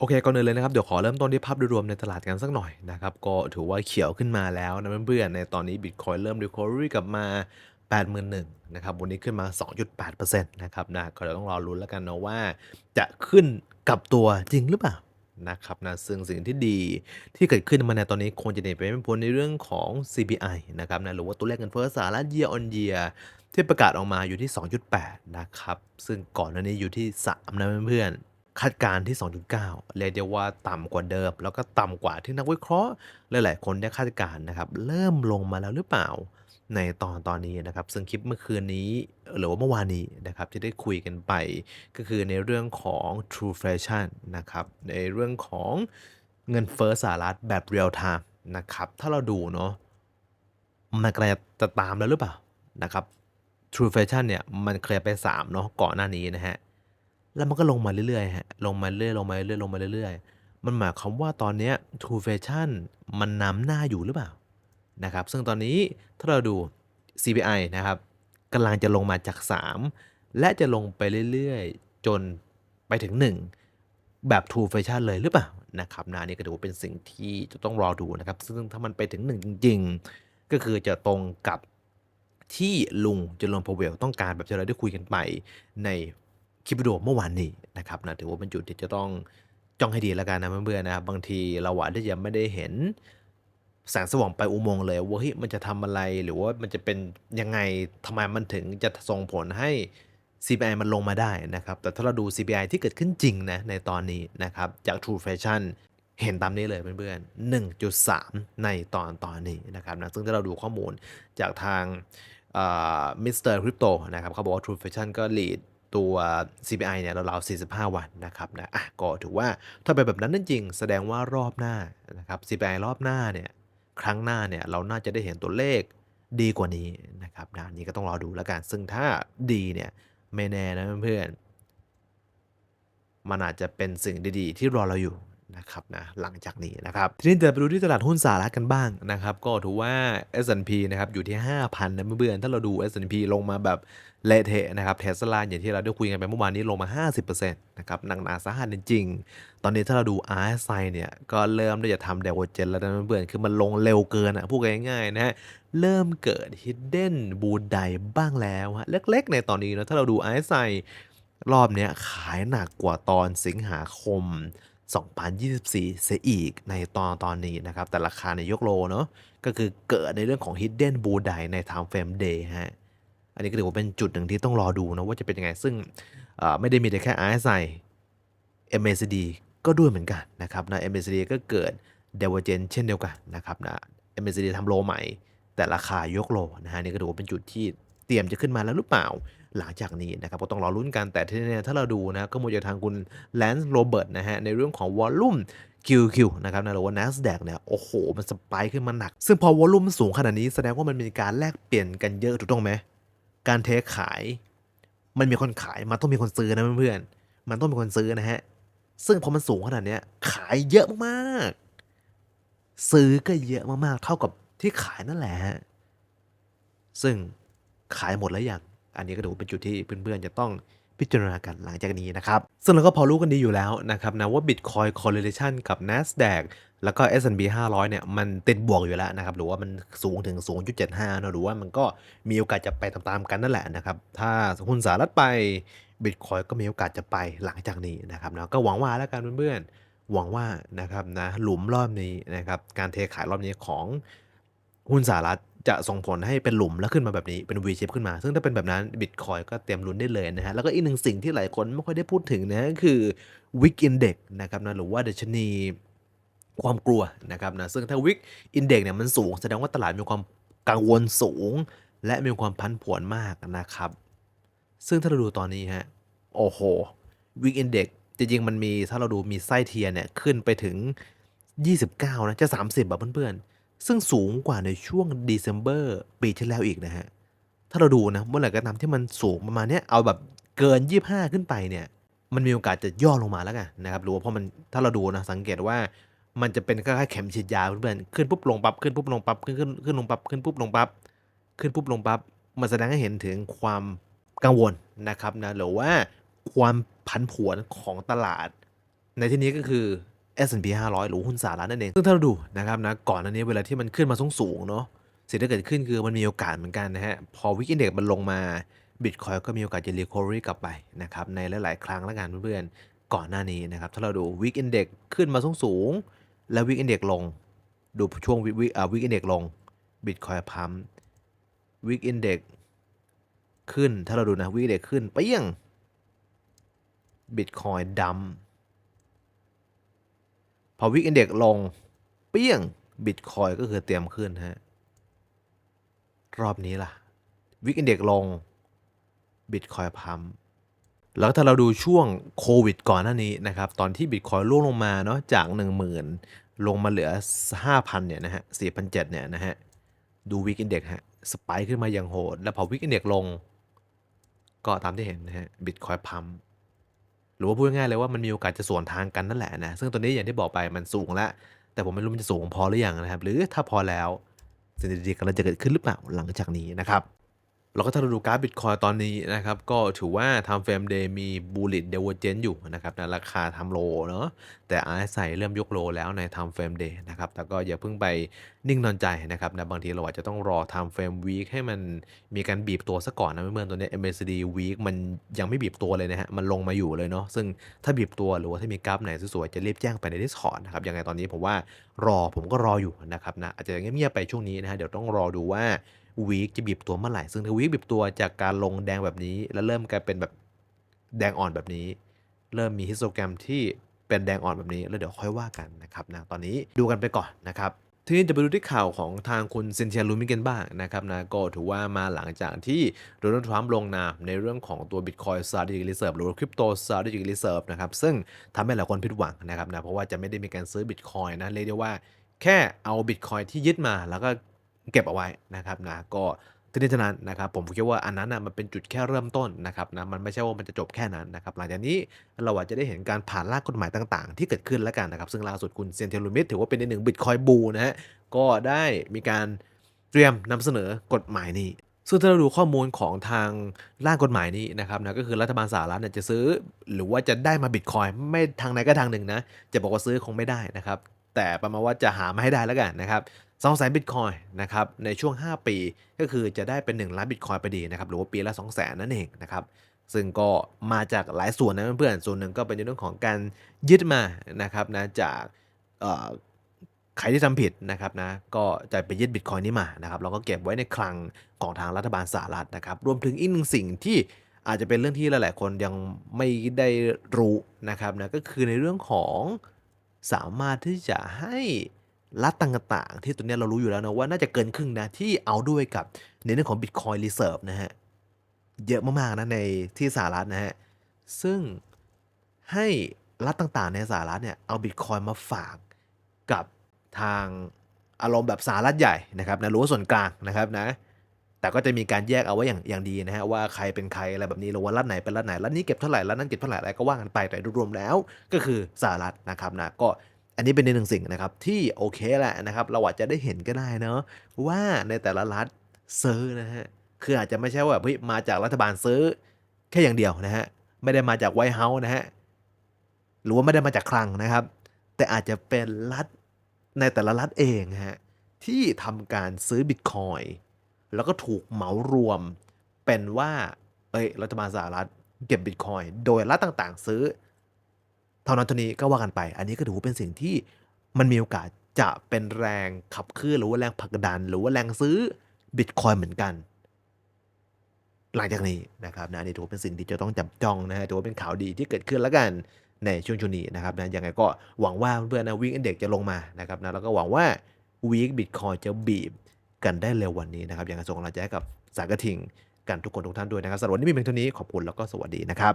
โอเคก่อนอื่นเลยนะครับ เดี๋ยวขอเริ่มต้นที่ภาพโดยรวมในตลาดกันสักหน่อยนะครับ ก็ถือว่าเขียวขึ้นมาแล้วนะเพื่อนๆ ในตอนนี้ Bitcoin เริ่ม Recovery กลับมา 81,000นะครับ วันนี้ขึ้นมา 2.8%นะครับนะก็เดี๋ยวต้องรอลุ้นแล้วกันนะว่า จะขึ้นกับตัวจริงหรือเปล่านะครับนะซึ่งสิ่งที่ดีที่เกิดขึ้นมาในตอนนี้คงจะเด่นไปไม่พ้นในเรื่องของ CPI นะครับนะหรือว่าตัวเลขเงินเฟ้อสหรัฐ year on year ที่ประกาศออกมาอยู่ที่ 2.8 นะครับ ซึ่งก่อนหน้านี้อยู่ที่ 3 นะเพื่อนๆ คาดการณ์ที่ 2.9 เรียกได้ว่าต่ำกว่าเดิม แล้วก็ต่ำกว่าที่นักวิเคราะห์หลายๆคนได้คาดการณ์นะครับ เริ่มลงมาแล้วหรือเปล่าในตอนตอนนี้นะครับ ซึ่งคลิปเมื่อคืนนี้หรือว่าเมื่อวานนี้นะครับที่ได้คุยกันไป ก็คือในเรื่องของ True Fashion นะครับ ในเรื่องของเงินเฟ้อสหรัฐแบบ real time นะครับ ถ้าเราดูเนาะมันกำลังจะตามแล้วหรือเปล่านะครับ True Fashion เนี่ยมันเคลียร์ไป 3 เนาะก่อนหน้านี้นะฮะ แล้วมันก็ลงมาเรื่อยๆฮะลงมาเรื่อยๆลงมาเรื่อยๆลงมาเรื่อยๆ มันหมายความว่าตอนเนี้ย True Fashion มันนำหน้าอยู่หรือเปล่านะครับซึ่งตอนนี้ถ้าเราดู CPI นะครับกำลังจะลงมาจาก 3 และจะลงไปเรื่อยๆ จนไปถึง 1 แบบ True Fashion เลยหรือเปล่านะครับนะนี่ก็ถือว่าเป็นสิ่งที่จะต้องรอดูนะครับ ซึ่งถ้ามันไปถึง 1 จริง ๆ ก็คือจะตรงกับที่ลุงเจร์โรมพาเวลต้องการแบบที่เราได้คุยกันไปใน คลิปวิดีโอเมื่อวานนี้นะครับนะถือว่าเป็นจุดที่จะต้องจ้องให้ดีแล้วกันนะเพื่อนๆนะครับบางทีเราอาจจะยังไม่ได้เห็นแสงสว่างไปอุโมงค์เลยว่าเฮ้ยมันจะทำอะไรหรือว่ามันจะเป็นยังไงทำไมมันถึงจะส่งผลให้ CPI มันลงมาได้นะครับ แต่ถ้าเราดู CPI ที่เกิดขึ้นจริงนะในตอนนี้นะครับ จาก True Fashion เห็นตามนี้เลยเพื่อนๆ 1.3 ในตอนตอนนี้นะครับนะซึ่งถ้าเราดูข้อมูลจากทางมิสเตอร์คริปโตนะครับเขาบอกว่า True Fashion ก็ lead ตัว CPI เนี่ยราวๆ45 วันนะครับนะอะก็ถือว่าถ้าเป็นแบบนั้นนั่นจริง แสดงว่ารอบหน้านะครับ CPI รอบหน้าเนี่ยครั้งหน้าเนี่ยเราน่าจะได้เห็นตัวเลขดีกว่านี้นะครับนะนี่ก็ต้องรอดูแล้วกัน ซึ่งถ้าดีเนี่ยไม่แน่นะเพื่อนๆมันอาจจะเป็นสิ่งดีๆ ที่รอเราอยู่ นะครับนะหลังจากนี้นะครับทีนี้เดี๋ยวไปดูที่ตลาดหุ้นสหรัฐกันบ้างนะครับก็ถือว่า S&P นะครับอยู่ที่ 5,000นะเพื่อนๆถ้าเราดู S&P ลงมาแบบเละเทะนะครับเทสลาอย่างที่เราได้คุยกันไปเมื่อวานนี้ลงมา 50%นะครับหนักหนาสาหัสจริงๆ ตอนนี้ถ้าเราดู RSI เนี่ยก็เริ่มที่จะทำเดวเจนแล้วนะเพื่อนๆคือมันลงเร็วเกินอะพูดง่ายๆนะฮะเริ่มเกิด Hidden b u l l ไดบ้างแล้วฮะเล็กๆ ในตอนนี้นะถ้าเราดู RSI รอบนี้ขายหนักกว่าตอนสิงหาคม 2024 เสียอีกในตอนตอนนี้นะครับ แต่ราคาในยกโลเนาะก็คือเกิดในเรื่องของ Hidden b u l l ไดใน Time Frame Day ฮะ อันนี้ก็ถือว่าเป็นจุดหนึ่งที่ต้องรอดูนะว่าจะเป็นยังไง ซึ่งไม่ได้มีแต่แค่ RSI MACD ก็ด้วยเหมือนกันนะครับนะ MACD ก็เกิด d i v e r g e n c เช่นเดียวกันนะครับนะ MACD ทำโลใหม่ แต่ราคายกโลนะฮะนี่ก็ถือว่าเป็นจุดที่เตรียมจะขึ้นมาแล้วหรือเปล่า หลังจากนี้นะครับก็ต้องรอลุ้นกันแต่ที่นี่ถ้าเราดูนะก็มาจากทางคุณแลนซ์โรเบิร์ตนะฮะในเรื่องของวอลลุ่ม QQ นะครับนะหรือว่า NASDAQ เนี่ยโอ้โห มันสปายขึ้นมาหนัก ซึ่งพอวอลลุ่มสูงขนาดนี้แสดงว่ามันมีการแลกเปลี่ยนกันเยอะถูกต้องไหมการเทขาย มันมีคนขายมันต้องมีคนซื้อนะเพื่อนๆมันต้องมีคนซื้อนะฮะซึ่งพอมันสูงขนาดนี้ขายเยอะมากๆซื้อก็เยอะมากๆเท่ากับที่ขายนั่นแหละฮะซึ่งขายหมดแล้วอย่าง อันนี้ก็ถือเป็นจุดที่เพื่อนๆจะต้องพิจารณากันหลังจากนี้นะครับ ซึ่งเราก็พอรู้กันดีอยู่แล้วนะครับนะว่า Bitcoin correlation กับ NASDAQ แล้วก็ S&P 500 เนี่ย มันติดบวกอยู่แล้วนะครับ หรือว่ามันสูงถึง 0.75เนะหรือว่ามันก็มีโอกาสจะไปตามๆกันนั่นแหละนะครับ ถ้าหุ้นสหรัฐไป Bitcoin ก็มีโอกาสจะไปหลังจากนี้นะครับนะก็หวังว่าแล้วกันเพื่อนๆหวังว่านะครับนะหลุมรอบนี้นะครับการเทขายรอบนี้ของ หุ้นสหรัฐจะส่งผลให้เป็นหลุมแล้วขึ้นมาแบบนี้เป็น V shape ขึ้นมา ซึ่งถ้าเป็นแบบนั้น Bitcoin ก็เตรียมลุ้นได้เลยนะฮะ แล้วก็อีกหนึ่งสิ่งที่หลายคนไม่ค่อยได้พูดถึงนะก็คือ Wick Index นะครับนะหรือว่าดัชนีความกลัวนะครับนะซึ่งถ้า Wick Index เนี่ยมันสูง แสดงว่าตลาดมีความกังวลสูง และมีความพันผวนมากนะครับ ซึ่งถ้าเราดูตอนนี้ฮะโอ้โห Wick Index จริงๆมันมีถ้าเราดูมีไส้เทียร์เนี่ยขึ้นไปถึง 29นะจะ 30แบบเพื่อนๆ ซึ่งสูงกว่าในช่วง December ปีที่แล้วอีกนะฮะ ถ้าเราดูนะเมื่อไหร่ก็ตามที่มันสูงประมาณนี้เอาแบบเกิน 25 ขึ้นไปเนี่ย มันมีโอกาสจะย่อลงมาแล้วกันนะครับหรือว่าเพราะมันถ้าเราดูนะสังเกตว่ามันจะเป็นคล้ายๆเข็มฉีดยาเพื่อนขึ้นปุ๊บลงปั๊บขึ้นปุ๊บลงปั๊บขึ้นขึ้นขึ้นลงปั๊บขึ้นปุ๊บลงปั๊บขึ้นปุ๊บลงปั๊บมันแสดงให้เห็นถึงความกังวลนะครับนะหรือว่าความผันผวนของตลาด ในที่นี้ก็คือ S&P 500 หรือหุ้นสหรัฐนั่นเอง ซึ่งถ้าเราดูนะครับนะก่อนหน้านี้เวลาที่มันขึ้นมาสูงๆเนาะสิ่งที่เกิดขึ้นคือมันมีโอกาสเหมือนกันนะฮะ พอวิกอินเด็กมันลงมาบิตคอยก็มีโอกาสจะรีคอรี่กลับไปนะครับในหลาย ๆ ครั้งแล้วกันเพื่อนๆ ก่อนหน้านี้นะครับถ้าเราดูวิกอินเด็กขึ้นมาสูงๆแล้ววิกอินเด็กลง ดูช่วงวิวิอ่าวิกอินเด็กลงบิตคอยพัมวิกอินเด็กขึ้นถ้าเราดูนะวิกอินเด็กขึ้นเปี้ยงบิตคอยดัม พอวิกอินเด็กลง เปี้ยงบิตคอยก็คือเตรียมขึ้นฮะ รอบนี้ล่ะวิกอินเด็กลงบิตคอยพัมแล้วถ้าเราดูช่วงโควิดก่อนหน้านี้นะครับ ตอนที่บิตคอยล่วงลงมาเนาะจาก 10,000 ลงมาเหลือ 5,000 เนี่ยนะฮะ4,700เนี่ยนะฮะ ดูวิกอินเด็กฮะสไปค์ขึ้นมาอย่างโหด แล้วพอวิกอินเด็กลง ก็ตามที่เห็นนะฮะบิตคอยพัม หรือว่าพูดง่ายๆเลยว่ามันมีโอกาสจะสวนทางกันนั่นแหละนะซึ่งตัวนี้อย่างที่บอกไปมันสูงแล้ว แต่ผมไม่รู้มันจะสูงพอหรือยังนะครับ หรือถ้าพอแล้วสิ่งดีๆกำลังจะเกิดขึ้นหรือเปล่าหลังจากนี้นะครับ แล้วก็ถ้าเราดูกราฟบิตคอยตอนนี้นะครับ ก็ถือว่า time frame day มี bullish divergence อยู่นะครับในราคาทำโลเนาะแต่ RSI เริ่มยกโลแล้วใน time frame day นะครับแต่ก็อย่าเพิ่งไปนิ่งนอนใจนะครับนะบางทีเราอาจจะต้องรอ time frame week ให้มันมีการบีบตัวซะก่อนนะเมื่อตัวนี้ MACD week มันยังไม่บีบตัวเลยนะฮะมันลงมาอยู่เลยเนาะซึ่งถ้าบีบตัวหรือว่าถ้ามีกราฟไหนสวยๆจะรีบแจ้งไปใน Discord นะครับยังไงตอนนี้ผมว่ารอผมก็รออยู่นะครับนะอาจจะเงียบๆไปช่วงนี้นะฮะเดี๋ยวต้องรอดูว่า วีคจะบีบตัวเมื่อไหร่ ซึ่งถ้าวีคบีบตัวจากการลงแดงแบบนี้ แล้วเริ่มกลายเป็นแบบแดงอ่อนแบบนี้ เริ่มมีฮิสโตแกรมที่เป็นแดงอ่อนแบบนี้ แล้วเดี๋ยวค่อยว่ากันนะครับนะตอนนี้ดูกันไปก่อนนะครับทีนี้จะไปดูที่ข่าวของทางคุณเซนเทียลูมิเกนบ้างนะครับนะก็ถือว่ามาหลังจากที่โดนัลด์ทรัมป์ลงนามในเรื่องของตัว Bitcoin Strategic Reserve หรือว่า Crypto Strategic Reserve นะครับซึ่งทำให้หลายคนผิดหวังนะครับนะเพราะว่าจะไม่ได้มีการซื้อ Bitcoin นะเรียกได้ว่าแค่เอา Bitcoin ที่ยึดมาแล้วก็ เก็บเอาไว้นะครับนะก็ทีนี้เท่านั้นนะครับผมคิดว่าอันนั้นนะมันเป็นจุดแค่เริ่มต้นนะครับนะมันไม่ใช่ว่ามันจะจบแค่นั้นนะครับหลังจากนี้เราอาจจะได้เห็นการผ่านร่างกฎหมายต่างๆ ที่เกิดขึ้นแล้วกันนะครับซึ่งล่าสุดคุณเซนเทลูมิดถือว่าเป็นในหนึ่งบิตคอยบูนะฮะก็ได้มีการเตรียมนำเสนอกฎหมายนี้ ซึ่งถ้าเราดูข้อมูลของทางร่างกฎหมายนี้นะครับนะก็คือรัฐบาลสหรัฐเนี่ยจะซื้อ หรือว่าจะได้มาบิตคอยไม่ทางไหนก็ทางหนึ่งนะจะบอกว่าซื้อคงไม่ได้นะครับ แต่ประมาณว่าจะหามาให้ได้แล้วกันนะครับ2 0 0 0 0บิตคอยนะครับในช่วง 5 ปีก็คือจะได้เป็น 1 ล้านบิตคอยไปดีนะครับหรือว่าปีละ2 0 0 0 0 0นั่นเองนะครับซึ่งก็มาจากหลายส่วนนะเพื่อนๆส่วนหนึ่งก็เป็นเรื่องของการยึดมานะครับนะจากใครที่ทำผิดนะครับนะก็จะไปยึดบิตคอยนี้มานะครับแล้วก็เก็บไว้ในคลังของทางรัฐบาลสหรัฐนะครับรวมถึงอีกหนึ่งสิ่งที่อาจจะเป็นเรื่องที่หลาย ๆ คนยังไม่ได้รู้นะครับนะก็คือในเรื่องของ สามารถที่จะให้รัฐต่างๆ ที่ตัวนี้เรารู้อยู่แล้วนะว่าน่าจะเกินครึ่งนะที่เอาด้วยกับในเรื่องของ Bitcoin Reserve นะฮะ เยอะมากๆนะในที่สหรัฐนะฮะ ซึ่งให้รัฐต่างๆ ในสหรัฐเนี่ยเอา Bitcoin มาฝากกับทางอารมณ์แบบสหรัฐใหญ่นะครับนะรู้ว่าส่วนกลางนะครับนะ แต่ก็จะมีการแยกเอาไว้อย่างอย่างดีนะฮะว่าใครเป็นใครอะไรแบบนี้หรือว่ารัฐไหนเป็นรัฐไหนรัฐนี้เก็บเท่าไหร่รัฐนั้นเก็บเท่าไหร่อะไรก็ว่ากันไปแต่รวมแล้ว ก็คือสหรัฐนะครับนะก็อันนี้เป็นในหนึ่งสิ่งนะครับที่โอเคแหละนะครับเราอาจจะได้เห็นก็ได้เนาะว่าในแต่ละรัฐซื้อนะฮะคืออาจจะไม่ใช่ว่าเฮ้ยมาจากรัฐบาลซื้อแค่อย่างเดียวนะฮะไม่ได้มาจากไวท์เฮาส์นะฮะหรือว่าไม่ได้มาจากคลังนะครับ แต่อาจจะเป็นรัฐในแต่ละรัฐเองฮะที่ทำการซื้อบิตคอย แล้วก็ถูกเหมารวมเป็นว่า เอ้ยรัฐบาลสหรัฐเก็บบิตคอยโดยรัฐต่างๆ ซื้อ เท่านั้นเท่านี้ก็ว่ากันไป อันนี้ก็ถือว่าเป็นสิ่งที่มันมีโอกาสจะเป็นแรงขับเคลื่อนหรือว่าแรงผลักดัน หรือว่าแรงซื้อบิตคอยเหมือนกัน หลังจากนี้นะครับนะอันนี่ถือว่าเป็นสิ่งที่จะต้องจับจ้องนะฮะถือว่าเป็นข่าวดีที่เกิดขึ้นแล้วกันในช่วงช่วงนี้นะครับนะยังไงก็หวังว่าเพื่อนๆนะวิกอินเด็กจะลงมานะครับนะแล้วก็หวังว่าวีคบิตคอยจะบีบ กันได้เร็ววันนี้นะครับยังไงส่งกำลังใจกับสายกระทิงกันทุกคนทุกท่านด้วยนะครับสำหรับวันนี้มีเพียงเท่านี้ขอบคุณแล้วก็สวัสดีนะครับ